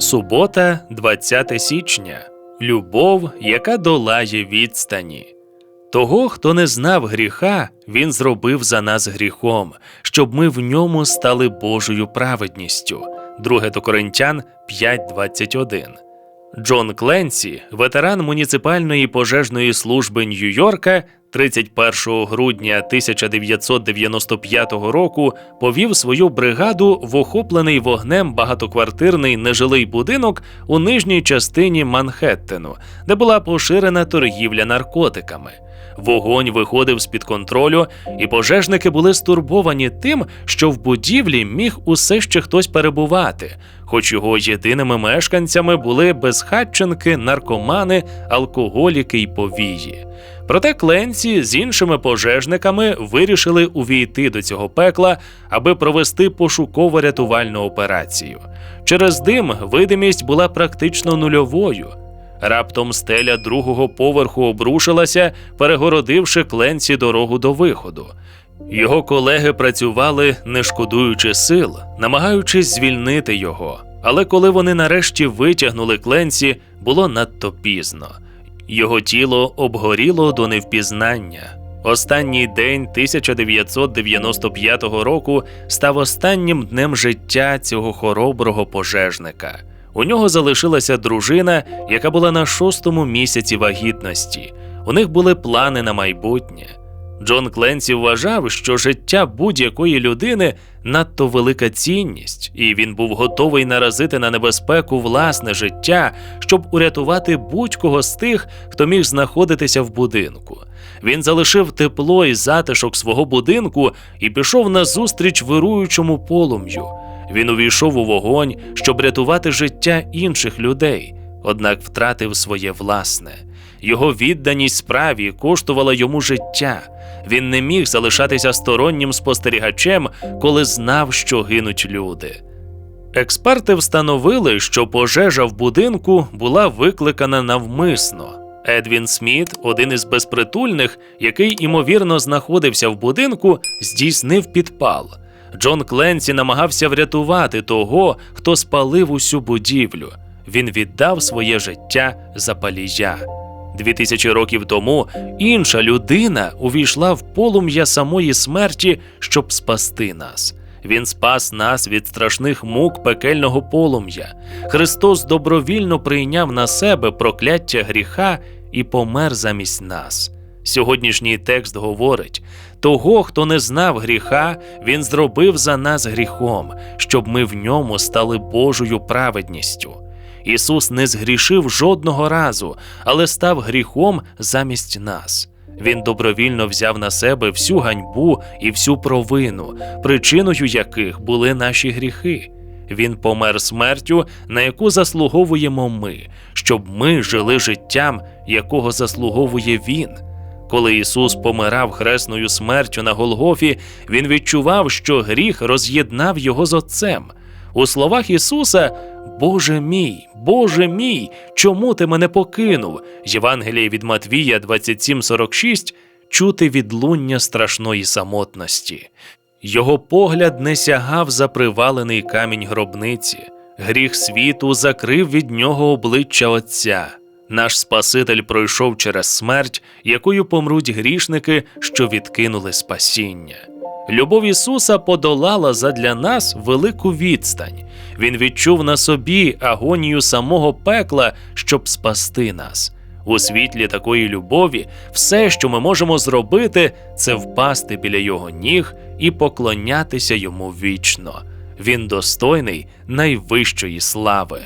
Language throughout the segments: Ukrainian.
Субота, 20 січня. Любов, яка долає відстані. Того, хто не знав гріха, він зробив за нас гріхом, щоб ми в ньому стали Божою праведністю. 2 до Коринтян 5.21. Джон Кленсі, ветеран муніципальної пожежної служби Нью-Йорка, 31 грудня 1995 року повів свою бригаду в охоплений вогнем багатоквартирний нежилий будинок у нижній частині Манхеттену, де була поширена торгівля наркотиками. Вогонь виходив з-під контролю, і пожежники були стурбовані тим, що в будівлі міг усе ще хтось перебувати, хоч його єдиними мешканцями були безхатченки, наркомани, алкоголіки й повії. Проте кленці з іншими пожежниками вирішили увійти до цього пекла, аби провести пошуково-рятувальну операцію. Через дим видимість була практично нульовою. Раптом стеля другого поверху обрушилася, перегородивши кленці дорогу до виходу. Його колеги працювали, не шкодуючи сил, намагаючись звільнити його. Але коли вони нарешті витягнули кленці, було надто пізно. Його тіло обгоріло до невпізнання. Останній день 1995 року став останнім днем життя цього хороброго пожежника. У нього залишилася дружина, яка була на шостому місяці вагітності. У них були плани на майбутнє. Джон Кленсі вважав, що життя будь-якої людини надто велика цінність, і він був готовий наразити на небезпеку власне життя, щоб урятувати будь-кого з тих, хто міг знаходитися в будинку. Він залишив тепло і затишок свого будинку і пішов назустріч вируючому полум'ю. Він увійшов у вогонь, щоб рятувати життя інших людей, однак втратив своє власне. Його відданість справі коштувала йому життя. Він не міг залишатися стороннім спостерігачем, коли знав, що гинуть люди. Експерти встановили, що пожежа в будинку була викликана навмисно. Едвін Сміт, один із безпритульних, який імовірно знаходився в будинку, здійснив підпал. Джон Кленсі намагався врятувати того, хто спалив усю будівлю. Він віддав своє життя за палія. Дві тисячі років тому інша людина увійшла в полум'я самої смерті, щоб спасти нас. Він спас нас від страшних мук пекельного полум'я. Христос добровільно прийняв на себе прокляття гріха і помер замість нас. Сьогоднішній текст говорить: того, хто не знав гріха, він зробив за нас гріхом, щоб ми в ньому стали Божою праведністю. Ісус не згрішив жодного разу, але став гріхом замість нас. Він добровільно взяв на себе всю ганьбу і всю провину, причиною яких були наші гріхи. Він помер смертю, на яку заслуговуємо ми, щоб ми жили життям, якого заслуговує Він. Коли Ісус помирав хресною смертю на Голгофі, Він відчував, що гріх роз'єднав його з Отцем. У словах Ісуса Боже мій, Боже мій, чому ти мене покинув? Євангеліє від Матвія 27,46 чути відлуння страшної самотності. Його погляд не сягав за привалений камінь гробниці. Гріх світу закрив від нього обличчя Отця. Наш Спаситель пройшов через смерть, якою помруть грішники, що відкинули спасіння. Любов Ісуса подолала задля нас велику відстань. Він відчув на собі агонію самого пекла, щоб спасти нас. У світлі такої любові все, що ми можемо зробити, це впасти біля його ніг і поклонятися йому вічно. Він достойний найвищої слави.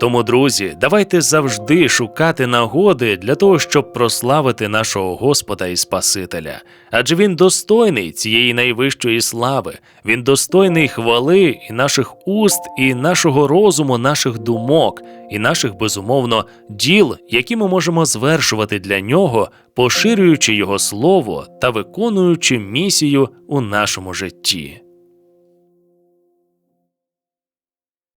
Тому, друзі, давайте завжди шукати нагоди для того, щоб прославити нашого Господа і Спасителя. Адже Він достойний цієї найвищої слави, він достойний хвали і наших уст, і нашого розуму, наших думок, і наших, безумовно, діл, які ми можемо звершувати для нього, поширюючи Його слово та виконуючи місію у нашому житті.